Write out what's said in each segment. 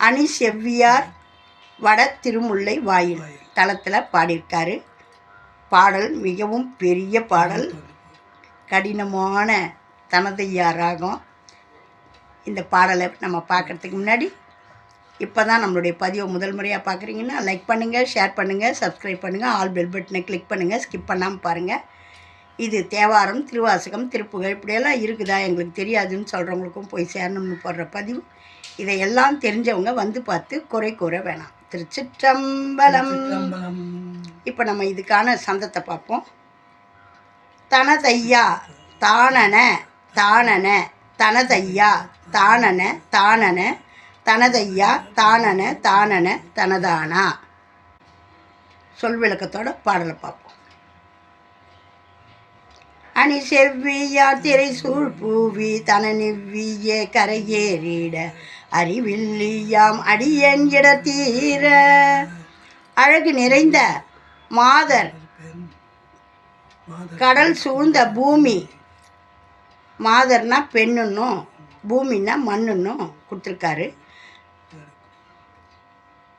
அணி செவ்வியார் வட திருமுல்லை வாயில் தளத்தில் பாடியிருக்காரு. பாடல் மிகவும் பெரிய பாடல். கடினமான தனதையா ராகம் இந்த பாடலை நம்ம பார்க்குறதுக்கு முன்னாடி இப்போ தான் நம்மளுடைய பதிவை முதல் முறையாக பார்க்குறீங்கன்னா லைக் பண்ணுங்கள் ஷேர் பண்ணுங்கள் சப்ஸ்கிரைப் பண்ணுங்கள் ஆல் பெல் பட்டனை கிளிக் பண்ணுங்கள் ஸ்கிப் பண்ணாமல் பாருங்கள் இது தேவாரம் திருவாசகம் திருப்புகழ் இப்படியெல்லாம் இருக்குதா எங்களுக்கு தெரியாதுன்னு சொல்கிறவங்களுக்கும் போய் சேரணும்னு போடுற பதிவு. இதையெல்லாம் தெரிஞ்சவங்க வந்து பார்த்து குறை கூற வேணாம். திருச்சிற்றம்பலம். இப்போ நம்ம இதுக்கான சந்தத்தை பார்ப்போம். தனதையா தானன தானன தனதையா தானன தானன தனதையா தானன தானன தனதானா? சொல் விளக்கத்தோட பாடலை பார்ப்போம். அணி செவ்வியா திரை சூழ் பூவி தன நிவ்வியே கரையேறிட அறிவில்லியாம் அடியன் இடத்தீர. அழகு நிறைந்த மாதர் கடல் சூழ்ந்த பூமி. மாதர்னா பெண்ணுன்னும் பூமின்னா மண்ணுன்னும் கொடுத்துருக்காரு.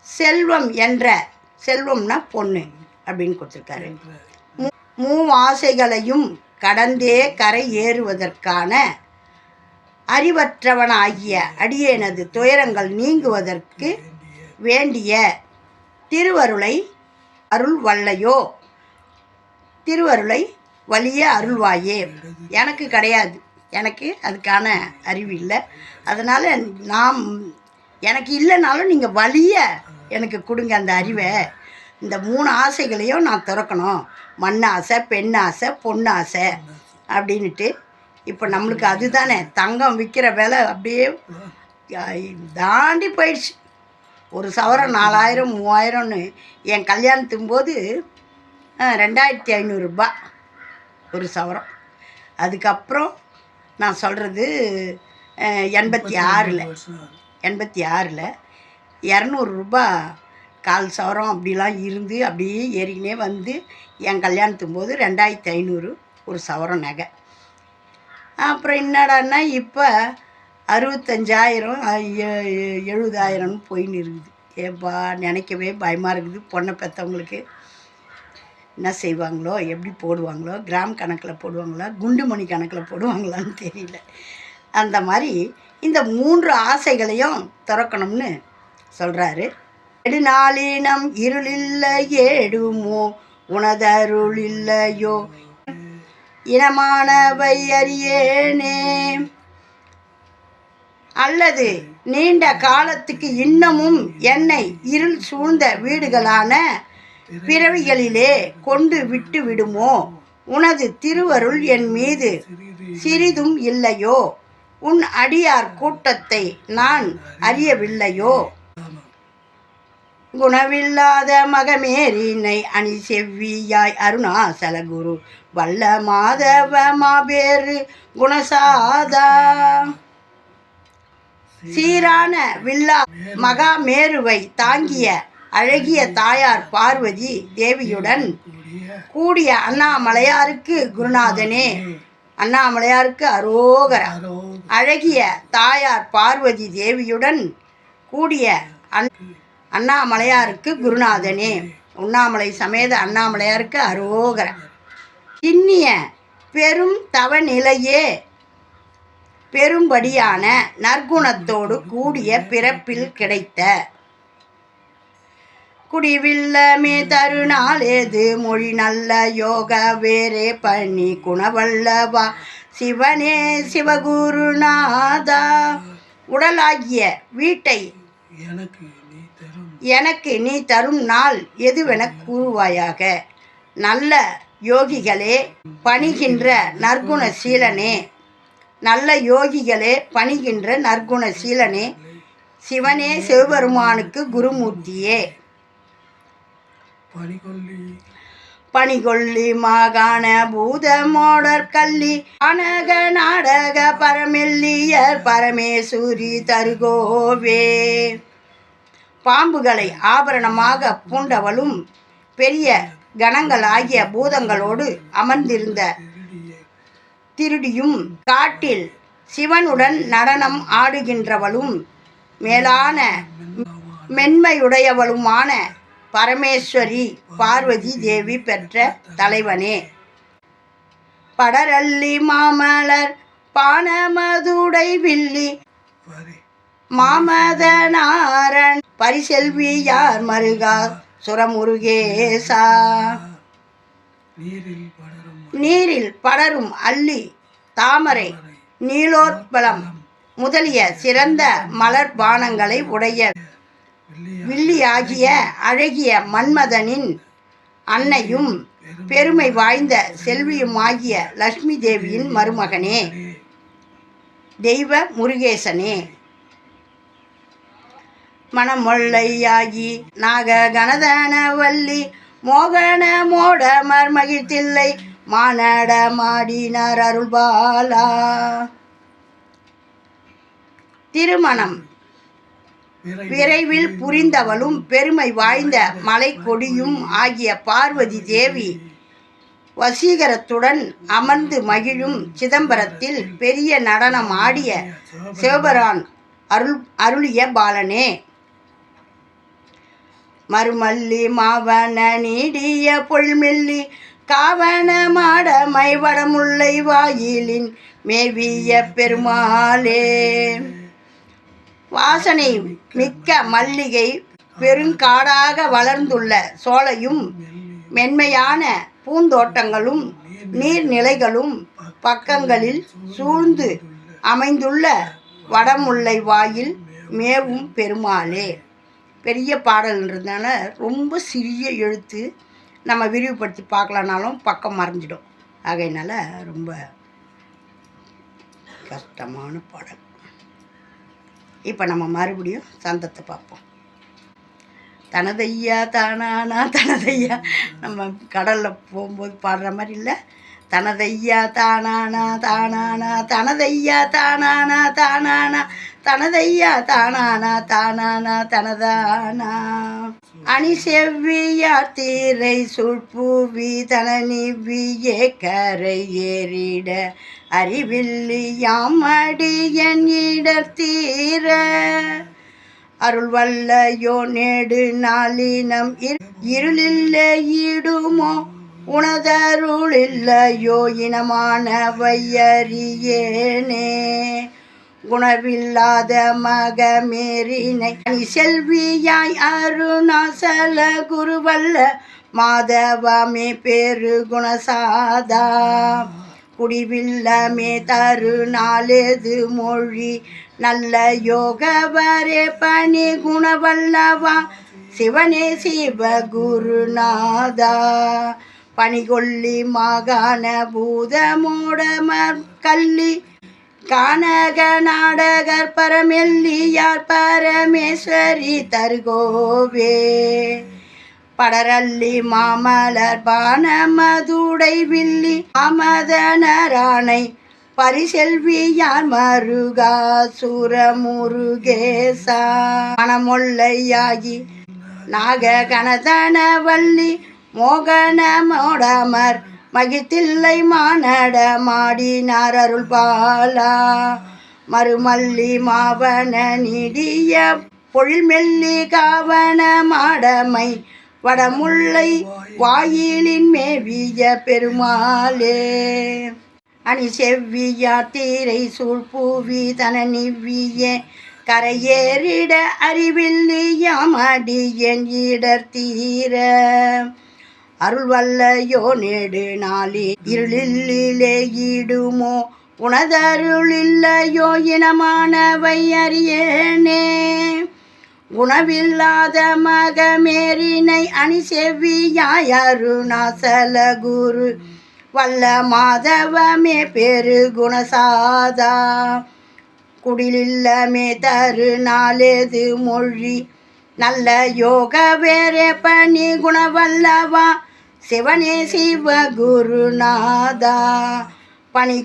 செல்வம் என்ற செல்வம்னா பொண்ணு அப்படின்னு கொடுத்துருக்காரு. மூ- மூ ஆசைகளையும் கடந்தே கரை ஏறுவதற்கான அறிவற்றவனாகிய அடியேனது துயரங்கள் நீங்குவதற்கு வேண்டிய திருவருளை அருள் வல்லையோ திருவருளை வலிய அருள்வாயே? எனக்கு கிடையாது. எனக்கு அதுக்கான அறிவு இல்லை. அதனால் நாம் எனக்கு இல்லைனாலும் நீங்கள் வலிய எனக்கு கொடுங்க அந்த அறிவை. இந்த மூணு ஆசைகளையும் நான் திறக்கணும். மண் ஆசை பெண் ஆசை பொண்ணு ஆசை அப்படின்ட்டு இப்போ நம்மளுக்கு அதுதானே. தங்கம் விற்கிற விலை அப்படியே தாண்டி போயிடுச்சு. ஒரு சவரம் நாலாயிரம் மூவாயிரம்னு என் கல்யாணத்தும் போது ரெண்டாயிரத்தி ஐநூறுரூபா ஒரு சவரம். அதுக்கப்புறம் நான் சொல்கிறது எண்பத்தி ஆறில். எண்பத்தி ஆறில் இரநூறுபா கால் சவரம் அப்படிலாம் இருந்து அப்படியே ஏறிக்கினே வந்து என் கல்யாணத்தும் போது ரெண்டாயிரத்தி ஐநூறு ஒரு சவரம் நகை. அப்புறம் என்னடான்னா இப்போ அறுபத்தஞ்சாயிரம் எ- எழுபதாயிரம்னு போயின்னு இருக்குது. ஏப்பா நினைக்கவே பயமாக இருக்குது. பொண்ணை பெற்றவங்களுக்கு என்ன செய்வாங்களோ எப்படி போடுவாங்களோ கிராம் கணக்கில் போடுவாங்களா குண்டு மணி கணக்கில் போடுவாங்களான்னு தெரியல. அந்த மாதிரி இந்த மூன்று ஆசைகளையும் திறக்கணும்னு சொல்கிறாரு நெடுநாளினம் இருளில்ல ஏடுமோ உனதருள் இல்லையோ இனமானவை அறியேனே. அல்லது நீண்ட காலத்துக்கு இன்னமும் என்னை இருள் சூழ்ந்த வீடுகளான பிறவிகளிலே கொண்டு விட்டு விடுமோ? உனது திருவருள் என் மீது சிறிதும் இல்லையோ? உன் அடியார் கூட்டத்தை நான் அறியவில்லையோ? குணவில்லாத மகமேரினை அணி செவ்வியாய் அருணாசல குரு வல்ல மாதவ மாபேரு குணசாதா. சீரான வில்லா மகாமேருவை தாங்கிய அழகிய தாயார் பார்வதி தேவியுடன் கூடிய அண்ணாமலையாருக்கு குருநாதனே. அண்ணாமலையாருக்கு அரோகர. அழகிய தாயார் பார்வதி தேவியுடன் கூடிய அன் அண்ணாமலையாருக்கு குருநாதனே. உண்ணாமலை சமேத அண்ணாமலையாருக்கு அரோகர. இன்னிய பெரும் தவநிலையே பெரும்படியான நற்குணத்தோடு கூடிய பிறப்பில் கிடைத்த. குடிவில்லமே தருநாளேது மொழி நல்ல யோக வேறே பண்ணி குணவல்லவா. சிவனே சிவகுருநாதா. உடலாகிய வீட்டை எனக்கு எனக்கு நீ தரும் நாள் எதுவென கூறுவாயாக? நல்ல யோகிகளே பணிகின்ற நற்குண சீலனே. நல்ல யோகிகளே பணிகின்ற நற்குண சீலனே. சிவனே சிவபெருமானுக்கு குருமூர்த்தியே. பணிகொல்லி பணிகொள்ளி மாகாண பூதமோடர் கள்ளி அனக நாடக பரமெல்லியர் பரமேசூரி தருகோவே. பாம்புகளை ஆபரணமாக பூண்டவளும் பெரிய கணங்கள் ஆகிய பூதங்களோடு அமர்ந்திருந்த திருடியும் காட்டில் சிவனுடன் நடனம் ஆடுகின்றவளும் மேலான மென்மையுடையவளுமான பரமேஸ்வரி பார்வதி தேவி பெற்ற தலைவனே. படரள்ளி மாமலர் பானமதுடை வில்லி மாமதனாரன் பரிசெல்வி யார் மருகா. சுரமுருகேசா. நீரில் படரும் அல்லி தாமரை நீலோற்பலம் முதலிய சிறந்த மலர் பானங்களை உடைய வில்லியாகிய அழகிய மன்மதனின் அன்னையும் பெருமை வாய்ந்த செல்வியுமாகிய லட்சுமி தேவியின் மருமகனே. தெய்வ முருகேசனே. மணமொள்ளையாகி நாக கனதன வள்ளி மோகன மோட மர்மகிழ்த்தில்லை மானட மாடினார் அருள்பாலா. திருமணம். விரைவில் புரிந்தவளும் பெருமை வாய்ந்த மலை கொடியும் ஆகிய பார்வதி தேவி வசீகரத்துடன் அமர்ந்து மகிழும் சிதம்பரத்தில் பெரிய நடனம் ஆடிய சிவபெரான் அருள் அருளிய பாலனே. மறுமல்லி மாவன நீடிய பொல்மெல்லி காவன மாடமை வடமுல்லை வாயிலின் மேவிய பெருமாளே. வாசனை மிக்க மல்லிகை பெருங்காடாக வளர்ந்துள்ள சோலையும் மென்மையான பூந்தோட்டங்களும் நீர்நிலைகளும் பக்கங்களில் சூழ்ந்து அமைந்துள்ள வடமுல்லை வாயில் மேவும் பெருமாளே. பெரிய பாடல்ன்றதுனால ரொம்ப சிறிய எழுத்து நம்ம விரிவுபடுத்தி பார்க்கலனாலும் பக்கம் மறைஞ்சிடும். ஆகையினால ரொம்ப கஷ்டமான பாடல். இப்போ நம்ம மறுபடியும் சந்தத்தை பார்ப்போம். தனதையா தானானா தனதையா? நம்ம கடலில் போகும்போது பாடுற மாதிரி இல்லை. தனதையா தானானா தானானா? தனதையா தானானா தானானா? தனதையா தானானா தானானா தனதானா? அணி செவ்வியார் தீரை சுழ்பூவி தனநிவியே கரை ஏறிட அறிவில்லியாமடியன் இடர் தீர. அருள் வல்லையோ நேடு நாளினம் இரு- இருளில்லை ஈடுமோ உனதருளில்லையோ இனமான வையறியேனே. குணவில்லாத மகமேரினை செல்வியாய் அருணாசல குருவல்ல மாதவமே பேரு குணசாதா. குடிவில்லமே தரு நாளெது மொழி நல்ல யோகவரே பணி குணவல்லவா. சிவனே சிவ குருநாதா மாகாண பூதமோடமர் கல்லி கானக நாடகர் பரமெல்லியார் பரமேஸ்வரி தருகோவே. படரள்ளி மாமலர் பானமதுடை வில்லி அமதனரானை பரிசெல்வியார் மருகா சுரமுருகேசா. மணமொல்லையாகி நாக கணதன வள்ளி மோகன மோடமர் மகிழ்த்தில்லை மானட மாடினார் அருள் பாலா மறுமல்லி மாவன நீடிய பொழில்மெல்லி காவன மாடமை வடமுல்லை வாயிலின் மேவிய பெருமாளே. அணி செவ்வியா தீரை சூழ்பூவி தன நிவ்விய கரையேறிட அறிவில்லியாமடியன் இடர் தீர. அருள் வல்லையோ நேடு நாளி இருளில்லே ஈடுமோ? உனதருளில்லையோ இனமானவை அறியேனே. உணவில்லாத மகமேரினை அணி செவ்வியாய் அருணாசல குரு வல்ல மாதவமே பெரு குணசாதா. குடிலில்லமே தரு நாளேது மொழி. நல்ல யோக வேறே பணி குணவல்லவா? சிவனே சிவ குருநாதா பணி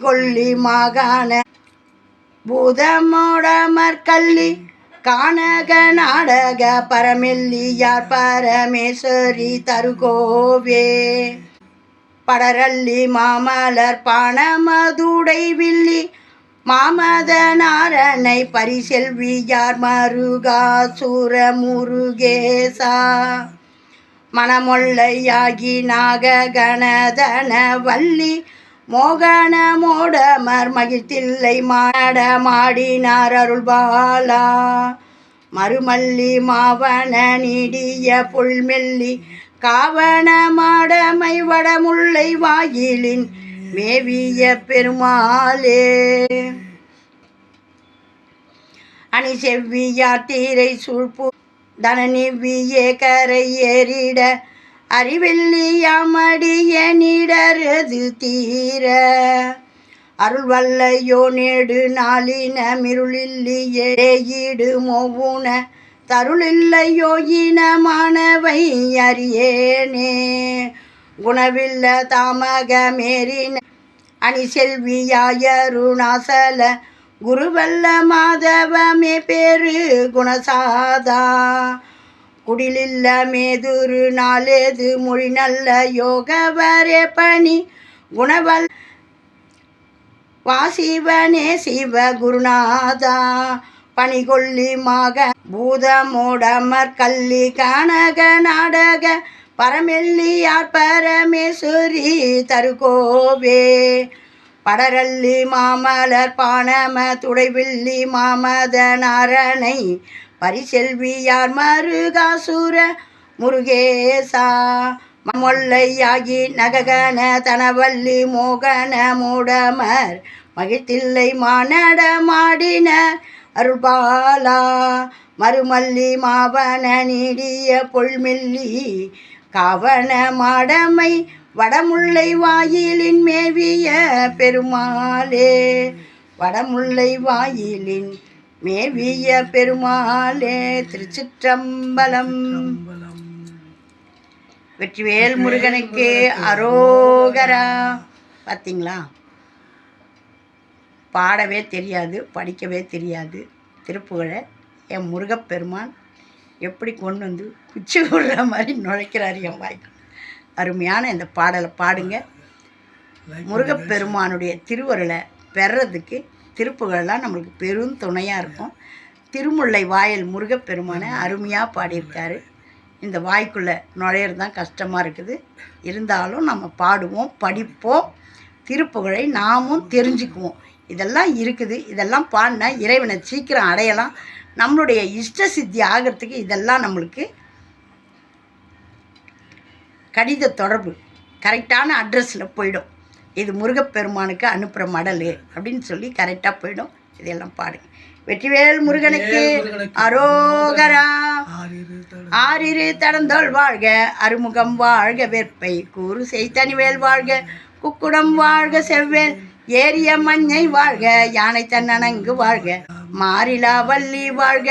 மாகாண பூதமோடமர் கல்லி கானக நாடக பரமெல்லியார் பரமேஸ்வரி தருகோவே. படரள்ளி மாமலர் பானமதுடை வில்லி மாமத நாரணை பரிசெல்வியார் மருகாசுர முருகேசா மனமொள்ளையாகி நாக கணதன வள்ளி மோகன மோடமர் மகிழ்த்தில்லை மாட மாடினார் அருள்பாலா. மறுமல்லி மாவன நீடிய புல்மெல்லி காவன மாடமை வடமுல்லை வாயிலின் மேவிய பெருமாளே. அணி செவ்வியார் தீரை சூழ்ப்பு தனநிவ்வியே கரை ஏறிட அறிவெல்லியாமடிய தீர. அருள் வல்லையோ நேடு நாளின மிருளில்லியே மொவுன தருளில்லையோ இனமானவை அறியேனே. குணவில்ல தாமகமேறின அணி செல்வியாயருணாசல குருவல்ல மாதவமே பேரு குணசாதா. குடிலில்ல மேதுரு நாளேது மொழி நல்ல யோகவரே பணி குணவல் வாசிவனே சிவ குருநாதா. பணிகொல்லி மாக பூதமோடமர் கல்லி கனக நாடக பரமெல்லியார் பரமேஸ்வரி தருகோவே. படரல்லி மாமலர் பானம துடைவில்லி மாமத நாரணை பரிசெல்வியார் மருகாசுர முருகேசா. மொல்லையாகி நககன தனவல்லி மோகன மூடமர் மகிழ்த்தில்லை மானட மாடினர் அருள்பாலா. மறுமல்லி மாவன நீடிய பொல்மில்லி காவன மாடமை வடமுல்லை வாயிலின் மேவிய பெருமாளே. வடமுல்லை வாயிலின் மேவிய பெருமாளே திருச்சிற்றம்பலம். வெற்றிவேல் முருகனுக்கு அரோகரா. பார்த்தீங்களா பாடவே தெரியாது படிக்கவே தெரியாது. திருப்புகழை என் முருகப்பெருமான் எப்படி கொண்டு வந்து குச்சி விடுற மாதிரி நுழைக்கிறார் என் வாய்க்கு அருமையான இந்த பாடலை பாடுங்க. முருகப்பெருமானுடைய திருவருளை பெறதுக்கு திருப்புகழெலாம் நம்மளுக்கு பெரும் துணையாக இருக்கும். திருமுல்லை வாயில் முருகப்பெருமானை அருமையாக பாடியிருக்காரு. இந்த வாய்க்குள்ளே நுழையிறது தான் கஷ்டமாக இருக்குது. இருந்தாலும் நம்ம பாடுவோம் படிப்போம் திருப்புகழை நாமும் தெரிஞ்சுக்குவோம். இதெல்லாம் இருக்குது. இதெல்லாம் பாடினா இறைவனை சீக்கிரம் அடையலாம். நம்மளுடைய இஷ்ட சித்தி ஆகிறதுக்கு இதெல்லாம் நம்மளுக்கு கடித தொடர்பு கரெக்டான அட்ரஸில் போயிடும். இது முருகப்பெருமானுக்கு அனுப்புகிற மடல் அப்படின்னு சொல்லி கரெக்டாக போயிடும். இதெல்லாம் பாடுங்க வெற்றிவேல் முருகனுக்கு அரோகரா. ஆறிரு தட ஆறிரு தடந்தோள் வாழ்க அருமுகம் வாழ்க வெற்பை கூறு செய்தனிவேல் வாழ்க குக்குடம் வாழ்க செவ்வேல் ஏரிய மஞ்சை வாழ்க யானை தன்னணங்கு வாழ்க மாறிலா வள்ளி வாழ்க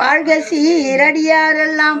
வாழ்க சீரடியாரெல்லாம்